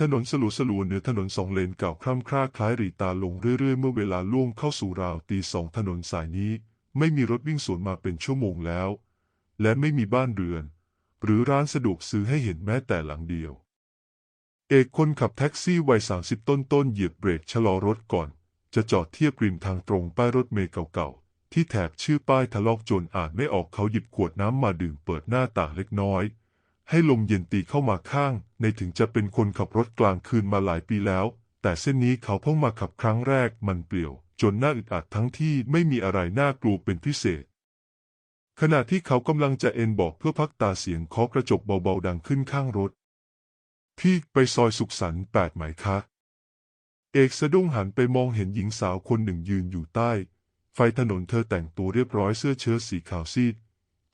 ถนนสลัวสลัวเหนือถนนสองเลนเก่าคร่ำคร่าคล้ายรีตาลงเรื่อยๆ เมื่อเวลาล่วงเข้าสู่ราวตีสองถนนสายนี้ ไม่มีรถวิ่งสวนมาเป็นชั่วโมงแล้ว และไม่มีบ้านเรือน หรือร้านสะดวกซื้อให้เห็นแม้แต่หลังเดียว เอกคนขับแท็กซี่วัยสามสิบต้นๆเหยียบเบรกชะลอรถก่อน จะจอดเทียบริมทางตรงป้ายรถเมล์เก่าๆที่แถบชื่อป้ายทะลอกจนอ่านไม่ออกเขาหยิบขวดน้ำมาดื่มเปิดหน้าต่างเล็กน้อย ให้ลมเย็นตีเข้ามาข้าง ในถึงจะเป็นคนขับรถกลางคืนมาหลายปีแล้ว แต่เส้นนี้เขาเพิ่งมาขับครั้งแรกมันเปลี่ยว จนน่าอึดอัดทั้งที่ไม่มีอะไรน่ากลัวเป็นพิเศษ ขณะที่เขากำลังจะเอ็นบอกเพื่อพักตาเสียงเคาะกระจกเบาๆดังขึ้นข้างรถ พี่ไปซอยสุขสันต์แปดไหมคะ เอกสะดุ้งหันไปมองเห็นหญิงสาวคนหนึ่งยืนอยู่ใต้ ไฟถนนเธอแต่งตัวเรียบร้อยเสื้อเชิ้ตสีขาวซีด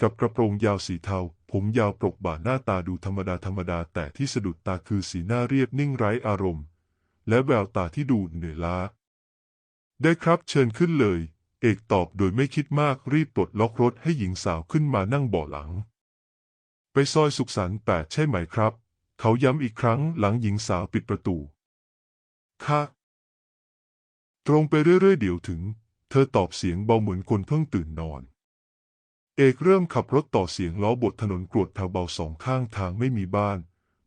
กับกระโปรงยาวสีเทา ผมยาวปรกบ่าหน้าตาดูธรรมดาธรรมดาแต่ที่สะดุดตาคือสีหน้าเรียบนิ่งไร้อารมณ์ และแววตาที่ดูเหนื่อยล้า ได้ครับเชิญขึ้นเลย เอกตอบโดยไม่คิดมากรีบปลดล็อกรถให้หญิงสาวขึ้นมานั่งเบาะหลัง ไปซอยสุขสันต์แปดใช่ไหมครับ เขาย้ำอีกครั้งหลังหญิงสาวปิดประตูค่ะตรงไปเรื่อยๆเดี๋ยวถึง เธอตอบเสียงเบาเหมือนคนเพิ่งตื่นนอน เอกเริ่มขับรถต่อเสียงล้อบทถนนกรวดแถวเบาสองข้างทางไม่มีบ้าน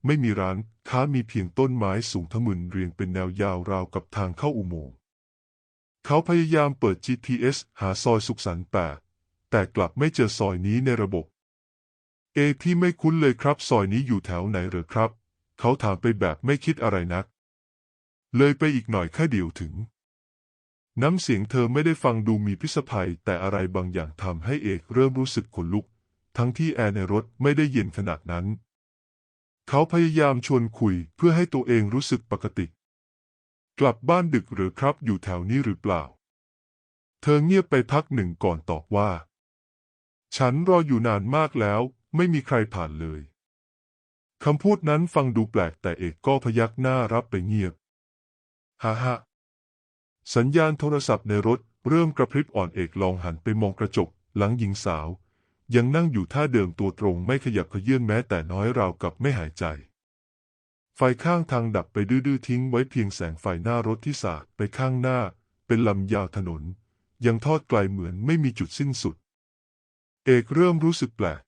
ไม่มีร้านค้ามีเพียงต้นไม้สูงทะมึนเรียงเป็นแนวยาวราวกับทางเข้าอุโมงค์เขาพยายามเปิด GPS หาซอยสุขสันต์แปดแต่กลับไม่เจอซอยนี้ในระบบ เอพี่ไม่คุ้นเลยครับ ซอยนี้อยู่แถวไหนเหรอครับ เขาถามไปแบบไม่คิดอะไรนัก เลยไปอีกหน่อยแค่เดียวถึง น้ำเสียงเธอไม่ได้ฟังดูมีพิษภัย แต่อะไรบางอย่างทำให้เอกเริ่มรู้สึกขนลุก ทั้งที่แอร์ในรถไม่ได้เย็นขนาดนั้น เขาพยายามชวนคุยเพื่อให้ตัวเองรู้สึกปกติ กลับบ้านดึกหรือครับอยู่แถวนี้หรือเปล่า เธอเงียบไปพักหนึ่งก่อนตอบว่า ฉันรออยู่นานมากแล้ว ไม่มีใครผ่านเลยคำพูดนั้นฟังดูแปลกแต่เอกก็พยักหน้ารับไปเงียบ ฮ่าฮ่า สัญญาณโทรศัพท์ในรถเริ่มกระพริบอ่อนเอกลองหันไปมองกระจกหลังหญิงสาว ยังนั่งอยู่ท่าเดิมตัวตรงไม่ขยับเขยื่อนแม้แต่น้อยราวกับไม่หายใจ ไฟข้างทางดับไปดื้อๆทิ้งไว้เพียงแสงไฟหน้ารถที่สาดไปข้างหน้า เป็นลำยาวถนน ยังทอดไกลเหมือนไม่มีจุดสิ้นสุด เอกเริ่มรู้สึกแปลก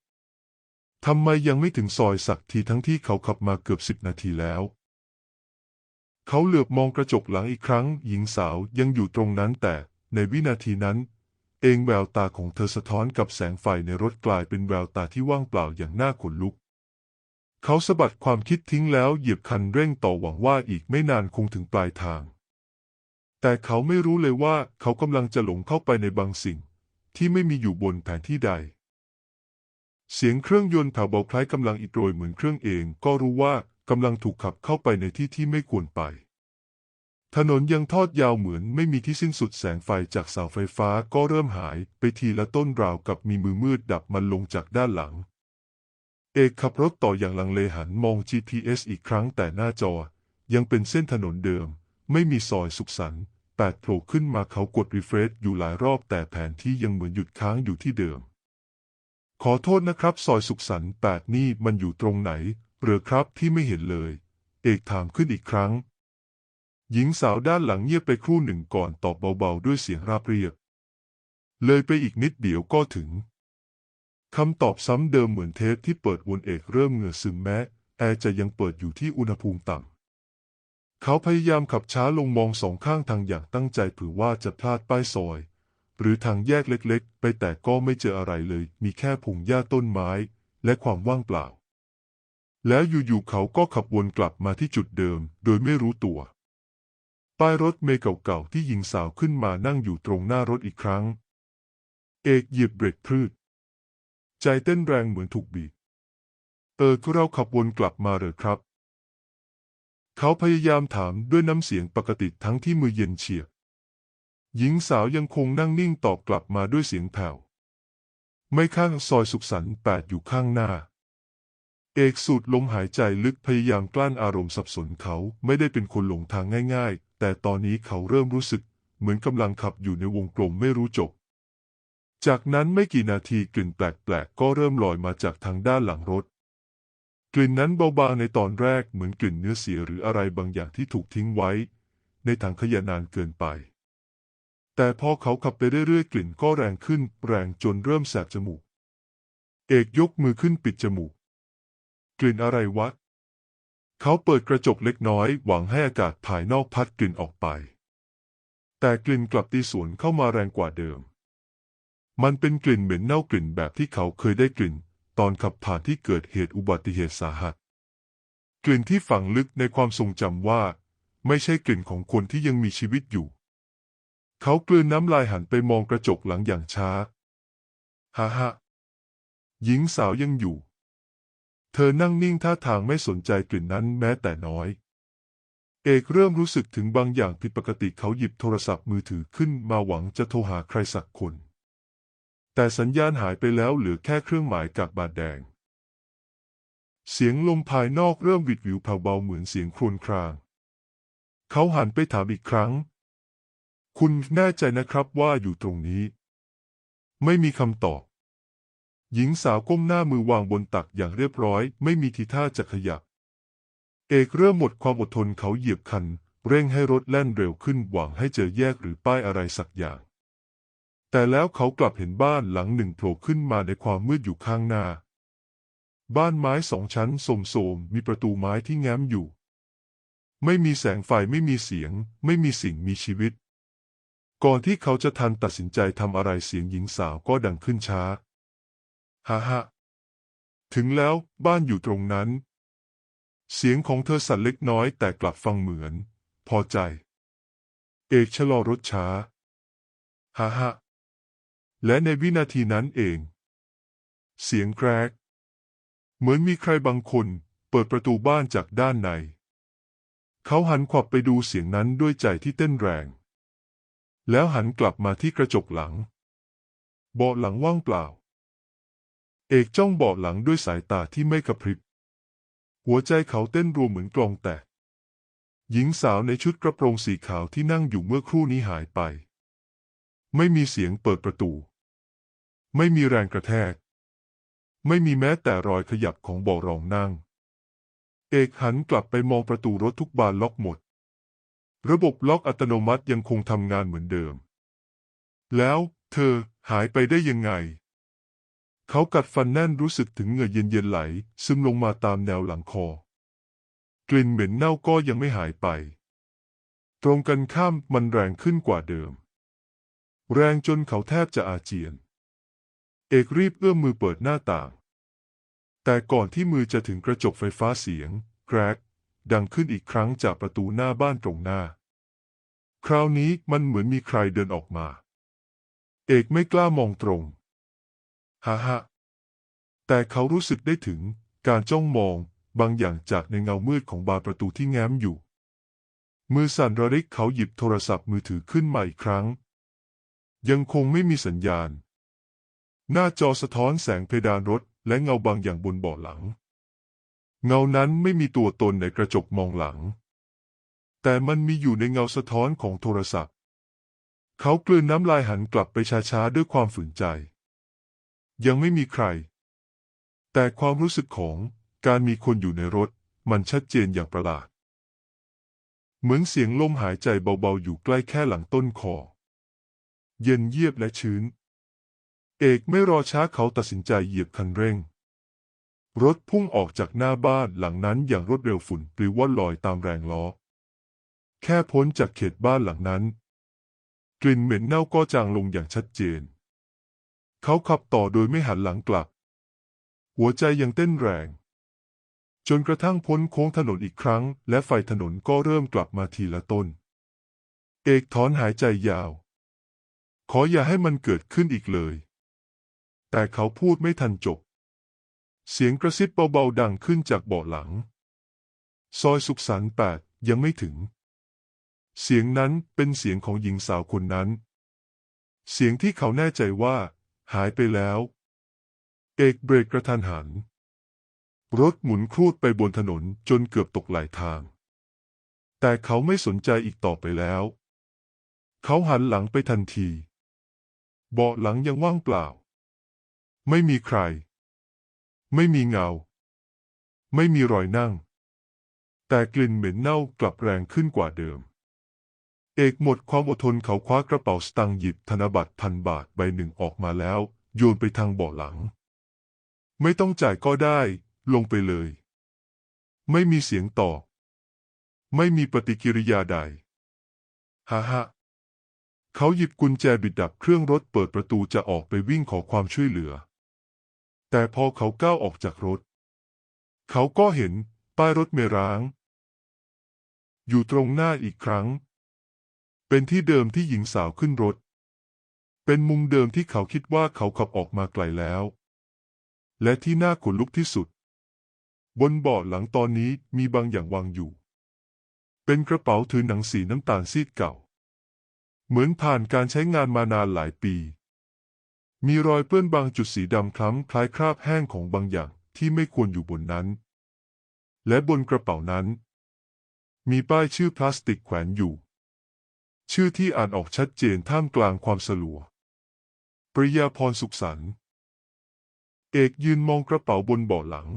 ทำไมยังไม่ถึงซอยสักทีทั้งที่เขาขับมาเกือบสิบนาทีแล้ว เขาเหลือบมองกระจกหลังอีกครั้ง หญิงสาวยังอยู่ตรงนั้นแต่ในวินาทีนั้น เองแววตาของเธอสะท้อนกับแสงไฟในรถกลายเป็นแววตาที่ว่างเปล่าอย่างน่าขนลุก เขาสะบัดความคิดทิ้งแล้วเหยียบคันเร่งต่อหวังว่าอีกไม่นานคงถึงปลายทาง แต่เขาไม่รู้เลยว่าเขากำลังจะหลงเข้าไปในบางสิ่ง ที่ไม่มีอยู่บนแผนที่ใด เสียงเครื่องยนต์แผ่วเบาคล้ายกำลังอิดโรยเหมือนเครื่องเองก็รู้ว่า กำลังถูกขับเข้าไปในที่ที่ไม่ควรไป ถนนยังทอดยาวเหมือนไม่มีที่สิ้นสุดแสงไฟจากเสาไฟฟ้าก็เริ่มหายไปทีละต้นราวกับมีมือมืดดับมันลงจากด้านหลัง เอกขับรถต่ออย่างลังเลหันมอง GPS อีกครั้งแต่หน้าจอ ยังเป็นเส้นถนนเดิม ไม่มีซอยสุขสันต์แปดโผล่ขึ้นมาเขากดรีเฟรชอยู่หลายรอบแต่แผนที่ยังเหมือนหยุดค้างอยู่ที่เดิม ขอโทษนะครับ ซอยสุขสันต์แปดนี่มันอยู่ตรงไหน หรือครับที่ไม่เห็นเลย เอกถามขึ้นอีกครั้ง หญิงสาวด้านหลังเงียบไปครู่หนึ่งก่อนตอบเบาๆด้วยเสียงราบเรียบ เลยไปอีกนิดเดียวก็ถึงคำตอบซ้ำเดิมเหมือนเทปที่เปิดวนเอกเริ่มเหงื่อซึมแม้แอร์จะยังเปิดอยู่ที่อุณหภูมิต่ำเขาพยายามขับช้าลงมองสองข้างทางอย่างตั้งใจเผื่อว่าจะพลาดป้ายซอย หรือทางแยกเล็กๆ ไปแต่ก็ไม่เจออะไรเลย มีแค่พงหญ้าต้นไม้ และความว่างเปล่า แล้วอยู่ๆเขาก็ขับวนกลับมาที่จุดเดิม โดยไม่รู้ตัว ป้ายรถเมล์เก่าๆที่หญิงสาวขึ้นมานั่งอยู่ตรงหน้ารถอีกครั้ง เอกเหยียบเบรกพืชใจเต้นแรงเหมือนถูกบีบเออก็เราขับวนกลับมาเหรอครับ เขาพยายามถามด้วยน้ำเสียงปกติทั้งที่มือเย็นเฉียบหญิงสาวยังคงนั่งนิ่งตอบกลับมาด้วยเสียงแผ่ว ไม่ข้างซอยสุขสันต์แปดอยู่ข้างหน้า เอกสูดลมหายใจลึกพยายามกลั้นอารมณ์สับสนเขาไม่ได้เป็นคนหลงทางง่ายๆ แต่ตอนนี้เขาเริ่มรู้สึก เหมือนกำลังขับอยู่ในวงกลมไม่รู้จบ จากนั้นไม่กี่นาทีกลิ่นแปลกๆ ก็เริ่มลอยมาจากทางด้านหลังรถ กลิ่นนั้นเบาบางในตอนแรกเหมือนกลิ่นเนื้อเสียหรืออะไรบางอย่างที่ถูกทิ้งไว้ ในถังขยะนานเกินไป แต่พอเขาขับไปเรื่อยๆ กลิ่นก็แรงขึ้น แรงจนเริ่มแสบจมูก เอกยกมือขึ้นปิดจมูกก ลิ่นอะไรวะ เขาเปิดกระจกเล็กน้อย หวังให้อากาศภายนอกพัดกลิ่นออกไป แต่กลิ่นกลับตีสวนเข้ามาแรงกว่าเดิม มันเป็นกลิ่นเหม็นเน่ากลิ่นแบบที่เขาเคยได้กลิ่น ตอนขับผ่านที่เกิดเหตุอุบัติเหตุสาหัส กลิ่นที่ฝังลึกในความทรงจำว่า ไม่ใช่กลิ่นของคนที่ยังมีชีวิตอยู่ เขากลืนน้ำลายหันไปมองกระจกหลังอย่างช้าฮ่าฮ่าหญิงสาวยังอยู่ เธอนั่งนิ่งท่าทางไม่สนใจกลิ่นนั้นแม้แต่น้อย เอกเริ่มรู้สึกถึงบางอย่างผิดปกติเขาหยิบโทรศัพท์มือถือขึ้นมาหวังจะโทรหาใครสักคน แต่สัญญาณหายไปแล้วเหลือแค่เครื่องหมายกากบาทแดง เสียงลมภายนอกเริ่มวิดวิวแผ่วเบาเหมือนเสียงครวญคราง เขาหันไปถามอีกครั้ง คุณแน่ใจนะครับว่าอยู่ตรงนี้ ไม่มีคำตอบ หญิงสาวก้มหน้ามือวางบนตักอย่างเรียบร้อย ไม่มีทีท่าจะขยับ เอกเริ่มหมดความอดทนเขาเหยียบคัน เร่งให้รถแล่นเร็วขึ้นหวังให้เจอแยกหรือป้ายอะไรสักอย่าง แต่แล้วเขากลับเห็นบ้านหลังหนึ่งโผล่ขึ้นมาในความมืดอยู่ข้างหน้า บ้านไม้สองชั้นโสมๆมีประตูไม้ที่แง้มอยู่ ไม่มีแสงไฟไม่มีเสียง ไม่มีสิ่งมีชีวิต ก่อนที่เขาจะทันตัดสินใจทำอะไรเสียงหญิงสาวก็ดังขึ้นช้า ฮ่าฮ่าถึงแล้วบ้านอยู่ตรงนั้น เสียงของเธอสั่นเล็กน้อยแต่กลับฟังเหมือน พอใจ เอกชะลอรถช้าฮ่าฮ่าและในวินาทีนั้นเอง เสียงแกรก เหมือนมีใครบางคนเปิดประตูบ้านจากด้านใน เขาหันขวับไปดูเสียงนั้นด้วยใจที่เต้นแรง แล้วหันกลับมาที่กระจกหลัง เบาะหลังว่างเปล่า เอกจ้องเบาะหลังด้วยสายตาที่ไม่กระพริบ หัวใจเขาเต้นรัวเหมือนกลองแตก หญิงสาวในชุดกระโปรงสีขาวที่นั่งอยู่เมื่อครู่นี้หายไป ไม่มีเสียงเปิดประตู ไม่มีแรงกระแทก ไม่มีแม้แต่รอยขยับของเบาะรองนั่ง เอกหันกลับไปมองประตูรถทุกบานล็อกหมด ระบบล็อกอัตโนมัติยังคงทำงานเหมือนเดิม แล้ว เธอหายไปได้ยังไง เขากัดฟันแน่นรู้สึกถึงเหงื่อเย็นๆไหล ซึมลงมาตามแนวหลังคอ กลิ่นเหม็นเน่าก็ยังไม่หายไป ตรงกันข้ามมันแรงขึ้นกว่าเดิม แรงจนเขาแทบจะอาเจียน เอกรีบเอื้อมมือเปิดหน้าต่าง แต่ก่อนที่มือจะถึงกระจกไฟฟ้าเสียงแกรกดังขึ้นอีกครั้งจากประตูหน้าบ้านตรงหน้า คราวนี้มันเหมือนมีใครเดินออกมา เอกไม่กล้ามองตรง ฮ่าฮ่าแต่เขารู้สึกได้ถึงการจ้องมองบางอย่างจากในเงามืดของบานประตูที่แง้มอยู่ มือสั่นระริกเขาหยิบโทรศัพท์มือถือขึ้นมาอีกครั้ง ยังคงไม่มีสัญญาณ หน้าจอสะท้อนแสงเพดานรถและเงาบางอย่างบนเบาะหลัง เงานั้นไม่มีตัวตนในกระจกมองหลัง แต่มันมีอยู่ในเงาสะท้อนของโทรศัพท์ เขากลืนน้ำลายหันกลับไปช้าๆด้วยความฝืนใจ ยังไม่มีใคร แต่ความรู้สึกของการมีคนอยู่ในรถ มันชัดเจนอย่างประหลาด เหมือนเสียงลมหายใจเบาๆ อยู่ใกล้แค่หลังต้นคอ เย็นเยียบและชื้น เอกไม่รอช้าเขาตัดสินใจเหยียบคันเร่ง รถพุ่งออกจากหน้าบ้านหลังนั้นอย่างรวดเร็วฝุ่นปลิวว่อนลอยตามแรงล้อ แค่พ้นจากเขตบ้านหลังนั้น กลิ่นเหม็นเน่าก็จางลงอย่างชัดเจน เขาขับต่อโดยไม่หันหลังกลับ หัวใจยังเต้นแรง จนกระทั่งพ้นโค้งถนนอีกครั้ง และไฟถนนก็เริ่มกลับมาทีละต้น เอกถอนหายใจยาว ขออย่าให้มันเกิดขึ้นอีกเลย แต่เขาพูดไม่ทันจบ เสียงกระซิบเบาๆดังขึ้นจากเบาะหลัง ซอยสุขสันต์แปดยังไม่ถึง เสียงนั้นเป็นเสียงของหญิงสาวคนนั้น เสียงที่เขาแน่ใจว่า หายไปแล้ว เอกเบรกกระทันหัน รถหมุนครูดไปบนถนนจนเกือบตกไหลทาง แต่เขาไม่สนใจอีกต่อไปแล้ว เขาหันหลังไปทันที เบาะหลังยังว่างเปล่า ไม่มีใคร ไม่มีเงา ไม่มีรอยนั่ง แต่กลิ่นเหม็นเน่ากลับแรงขึ้นกว่าเดิม เอกหมดความอดทนเขาคว้ากระเป๋าสตางค์หยิบธนบัตรพันบาทใบหนึ่งออกมาแล้ว โยนไปทางเบาะหลัง ไม่ต้องจ่ายก็ได้ ลงไปเลย ไม่มีเสียงตอบไม่มีปฏิกิริยาใดฮ่าฮ่าเขาหยิบกุญแจบิดดับเครื่องรถเปิดประตูจะออกไปวิ่งขอความช่วยเหลือ แต่พอเขาก้าวออกจากรถ เขาก็เห็นป้ายรถเมล์ร้าง อยู่ตรงหน้าอีกครั้ง เป็นที่เดิมที่หญิงสาวขึ้นรถ เป็นมุมเดิมที่เขาคิดว่าเขาขับออกมาไกลแล้ว และที่น่าขนลุกที่สุด บนเบาะหลังตอนนี้มีบางอย่างวางอยู่ เป็นกระเป๋าถือหนังสีน้ำตาลซีดเก่า เหมือนผ่านการใช้งานมานานหลายปี มีรอยเปื้อนบางจุดสีดำคล้ำคล้ายคราบแห้งของบางอย่างที่ไม่ควรอยู่บนนั้น และบนกระเป๋านั้น มีป้ายชื่อพลาสติกแขวนอยู่ ชื่อที่อ่านออกชัดเจนท่ามกลางความสลัว ปริยาพรสุขสันต์เอกยืนมองกระเป๋าบนเบาะหลัง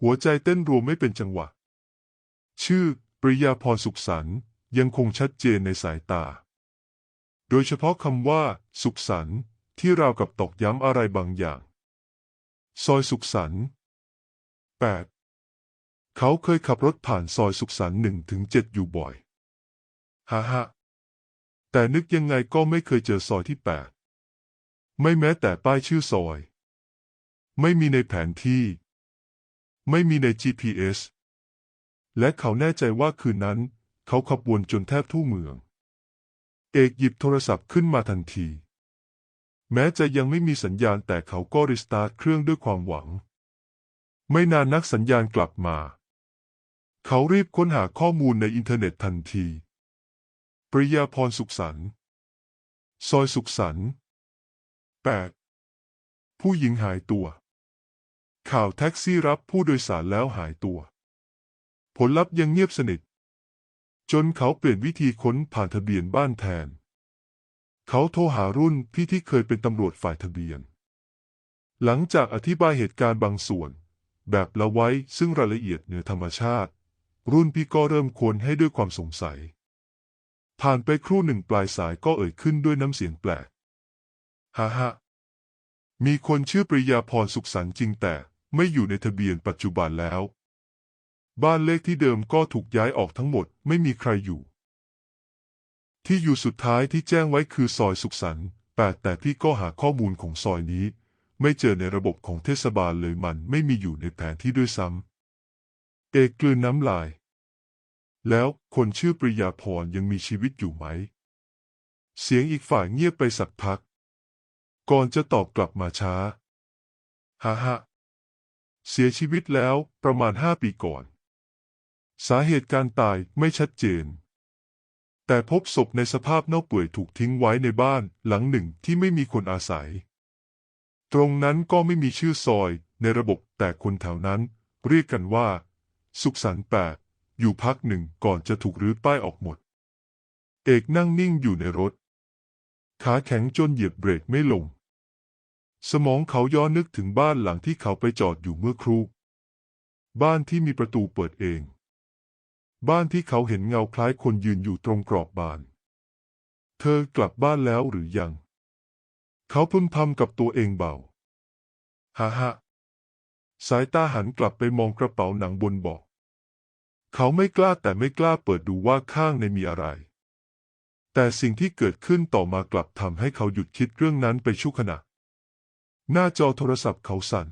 หัวใจเต้นรัวไม่เป็นจังหวะ ชื่อ ปริยาพรสุขสันต์ยังคงชัดเจนในสายตา โดยเฉพาะคำว่า สุขสันต์ที่ราวกับตอกย้ำอะไรบางอย่าง ซอยสุขสันต์ 8. เขาเคยขับรถผ่านซอยสุขสันต์หนึ่งถึงเจ็ดอยู่บ่อย ฮ่าฮ่าแต่นึกยังไงก็ไม่เคยเจอซอยที่แปดไม่แม้แต่ป้ายชื่อซอย ไม่มีในแผนที่ ไม่มีใน GPS และเขาแน่ใจว่าคืนนั้น เขาขับวนจนแทบทั่วเมือง เอกหยิบโทรศัพท์ขึ้นมาทันที แม้จะยังไม่มีสัญญาณแต่เขาก็รีสตาร์ทเครื่องด้วยความหวัง ไม่นานนักสัญญาณกลับมา เขารีบค้นหาข้อมูลในอินเทอร์เน็ตทันที ปริยาพรสุขสันต์ซอยสุขสันต์ 8. ผู้หญิงหายตัว ข่าวแท็กซี่รับผู้โดยสารแล้วหายตัว ผลลัพธ์ยังเงียบสนิท จนเขาเปลี่ยนวิธีค้นผ่านทะเบียนบ้านแทน เขาโทรหารุ่นพี่ที่เคยเป็นตำรวจฝ่ายทะเบียน หลังจากอธิบายเหตุการณ์บางส่วน แบบละไว้ซึ่งรายละเอียดเหนือธรรมชาติ รุ่นพี่ก็เริ่มค้นให้ด้วยความสงสัย ผ่านไปครู่หนึ่งปลายสายก็เอ่ยขึ้นด้วยน้ำเสียงแปลกฮ่าฮ่ามีคนชื่อปริยาพรสุขสันต์จริงแต่ไม่อยู่ในทะเบียนปัจจุบันแล้ว บ้านเลขที่เดิมก็ถูกย้ายออกทั้งหมดไม่มีใครอยู่ ที่อยู่สุดท้ายที่แจ้งไว้คือซอยสุขสันต์แปดแต่พี่ก็หาข้อมูลของซอยนี้ ไม่เจอในระบบของเทศบาลเลยมันไม่มีอยู่ในแผนที่ด้วยซ้ำเอกกลืนน้ำลาย แล้วคนชื่อปริยาพรยังมีชีวิตอยู่ไหม เสียงอีกฝ่ายเงียบไปสักพัก ก่อนจะตอบกลับมาช้าฮ่าฮ่าเสียชีวิตแล้วประมาณห้าปีก่อน สาเหตุการตายไม่ชัดเจน แต่พบศพในสภาพเน่าเปื่อยถูกทิ้งไว้ในบ้านหลังหนึ่งที่ไม่มีคนอาศัย ตรงนั้นก็ไม่มีชื่อซอยในระบบแต่คนแถวนั้นเรียกกันว่า สุขสันต์แปด อยู่พักหนึ่งก่อนจะถูกรื้อป้ายออกหมด เอกนั่งนิ่งอยู่ในรถ ขาแข็งจนเหยียบเบรกไม่ลง สมองเขาย้อนนึกถึงบ้านหลังที่เขาไปจอดอยู่เมื่อครู่ บ้านที่มีประตูเปิดเอง บ้านที่เขาเห็นเงาคล้ายคนยืนอยู่ตรงกรอบบาน เธอกลับบ้านแล้วหรือยัง เขาพึมพำกับตัวเองเบา ฮ่าฮ่าสายตาหันกลับไปมองกระเป๋าหนังบนเบาะ เขาไม่กล้าแต่ไม่กล้าเปิดดูว่าข้างในมีอะไร แต่สิ่งที่เกิดขึ้นต่อมากลับทำให้เขาหยุดคิดเรื่องนั้นไปชั่วขณะ หน้าจอโทรศัพท์เขาสั่น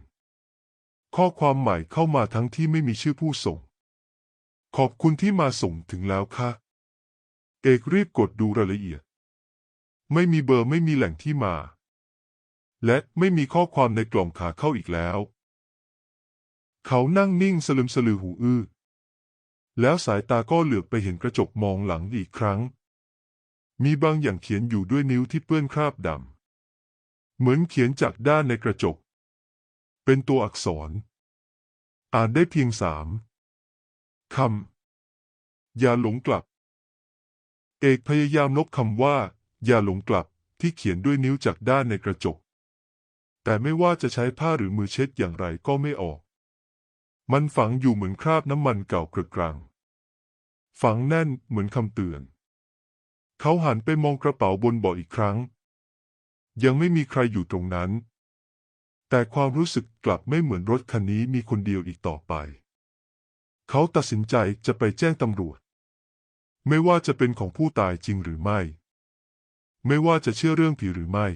ข้อความใหม่เข้ามาทั้งที่ไม่มีชื่อผู้ส่ง ขอบคุณที่มาส่งถึงแล้วค่ะ เอกรีบกดดูรายละเอียด ไม่มีเบอร์ไม่มีแหล่งที่มา และไม่มีข้อความในกล่องขาเข้าอีกแล้ว เขานั่งนิ่งสลึมสลือหูอื้อ แล้วสายตาก็เหลือบไปเห็นกระจกมองหลังอีกครั้ง มีบางอย่างเขียนอยู่ด้วยนิ้วที่เปื้อนคราบดำ เหมือนเขียนจากด้านในกระจก เป็นตัวอักษร อ่านได้เพียงสามคำ อย่าหลงกลับ เอกพยายามลบคำว่า อย่าหลงกลับที่เขียนด้วยนิ้วจากด้านในกระจก แต่ไม่ว่าจะใช้ผ้าหรือมือเช็ดอย่างไรก็ไม่ออก มันฝังอยู่เหมือนคราบน้ำมันเก่ากระกรัง ฝังแน่นเหมือนคำเตือน เขาหันไปมองกระเป๋าบนเบาะอีกครั้ง ยังไม่มีใครอยู่ตรงนั้น แต่ความรู้สึกกลับไม่เหมือนรถคันนี้มีคนเดียวอีกต่อไป เขาตัดสินใจจะไปแจ้งตำรวจ ไม่ว่าจะเป็นของผู้ตายจริงหรือไม่ ไม่ว่าจะเชื่อเรื่องผีหรือไม่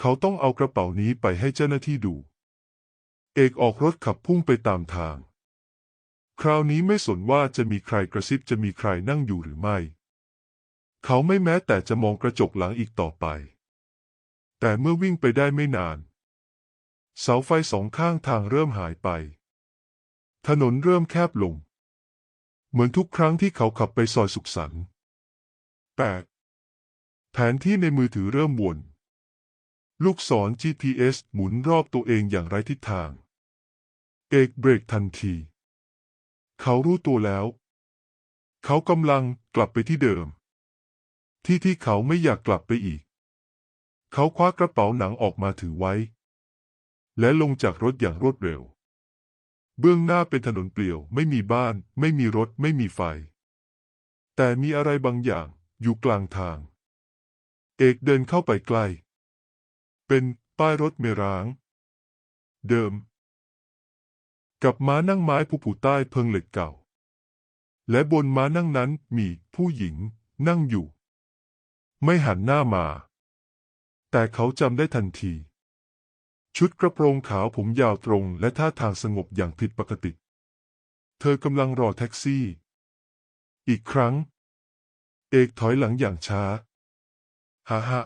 เขาต้องเอากระเป๋านี้ไปให้เจ้าหน้าที่ดู เอกออกรถขับพุ่งไปตามทาง คราวนี้ไม่สนว่าจะมีใครกระซิบจะมีใครนั่งอยู่หรือไม่ เขาไม่แม้แต่จะมองกระจกหลังอีกต่อไป แต่เมื่อวิ่งไปได้ไม่นาน เสาไฟสองข้างทางเริ่มหายไป ถนนเริ่มแคบลง เหมือนทุกครั้งที่เขาขับไปซอยสุขสันต์แปแผนที่ในมือถือเริ่มวนลูกศร GPS หมุนรอบตัวเองอย่างไร้ทิศทาง เอกเบรกทันที เขารู้ตัวแล้ว เขากำลังกลับไปที่เดิม ที่ที่เขาไม่อยากกลับไปอีก เขาคว้ากระเป๋าหนังออกมาถือไว้ และลงจากรถอย่างรวดเร็ว เบื้องหน้าเป็นถนนเปลี่ยว ไม่มีบ้าน ไม่มีรถ ไม่มีไฟ แต่มีอะไรบางอย่างอยู่กลางทาง เอกเดินเข้าไปใกล้ เป็นป้ายรถเมร้าง เดิม กับม้านั่งไม้ผู้ผูใต้เพิงเหล็กเก่า และบนม้านั่งนั้นมีผู้หญิงนั่งอยู่ ไม่หันหน้ามา แต่เขาจำได้ทันที ชุดกระโปรงขาวผมยาวตรงและท่าทางสงบอย่างผิดปกติ เธอกำลังรอแท็กซี่ อีกครั้ง เอกถอยหลังอย่างช้าฮ่าฮ่า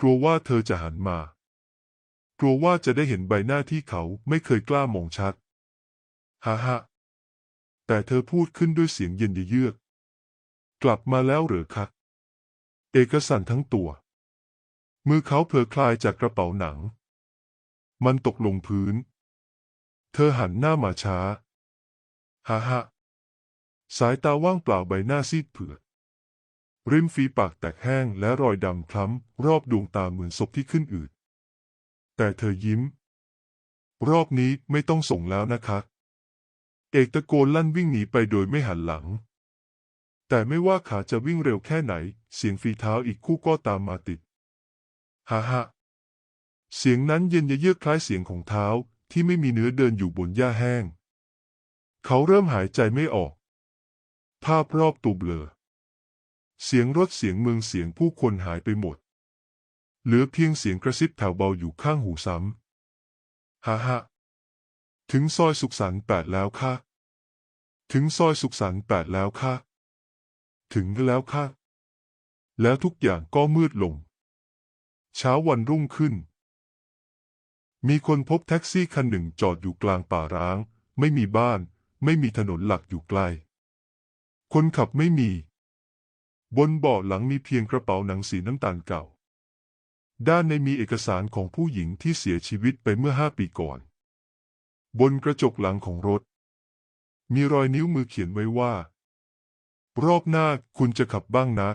กลัวว่าเธอจะหันมา กลัวว่าจะได้เห็นใบหน้าที่เขาไม่เคยกล้ามองชัด ฮ่าฮ่าแต่เธอพูดขึ้นด้วยเสียงเย็นเยือก กลับมาแล้วเหรอคะ เอกสันทั้งตัว มือเขาเผลอคลายจากกระเป๋าหนัง มันตกลงพื้น เธอหันหน้ามาช้า ฮ่าฮ่าสายตาว่างเปล่าใบหน้าซีดเผือดริมฝีปากแตกแห้งและรอยดำคล้ำ รอบดวงตาเหมือนศพที่ขึ้นอืด แต่เธอยิ้ม รอบนี้ไม่ต้องส่งแล้วนะคะ เอกตะโกนลั่นวิ่งหนีไปโดยไม่หันหลัง แต่ไม่ว่าขาจะวิ่งเร็วแค่ไหน เสียงฝีเท้าอีกคู่ก็ตามมาติดฮ่าฮ่าเสียงนั้นเย็นเยือกคล้ายเสียงของเท้าที่ไม่มีเนื้อเดินอยู่บนหญ้าแห้ง เขาเริ่มหายใจไม่ออก ภาพรอบตัวเบลอ เสียงรถเสียงเมืองเสียงผู้คนหายไปหมด เหลือเพียงเสียงกระซิบแผ่วเบาอยู่ข้างหูซ้ำฮ่าฮ่า ถึงซอยสุขสันต์แปดแล้วค่ะ ถึงซอยสุขสันต์แปดแล้วค่ะ ถึงแล้วค่ะ แล้วทุกอย่างก็มืดลง เช้าวันรุ่งขึ้น มีคนพบแท็กซี่คันหนึ่งจอดอยู่กลางป่าร้าง ไม่มีบ้าน ไม่มีถนนหลักอยู่ใกล้ คนขับไม่มี บนเบาะหลังมีเพียงกระเป๋าหนังสีน้ำตาลเก่า ด้านในมีเอกสารของผู้หญิงที่เสียชีวิตไปเมื่อห้าปีก่อน บนกระจกหลังของรถ มีรอยนิ้วมือเขียนไว้ว่า รอบหน้าคุณจะขับบ้างนะ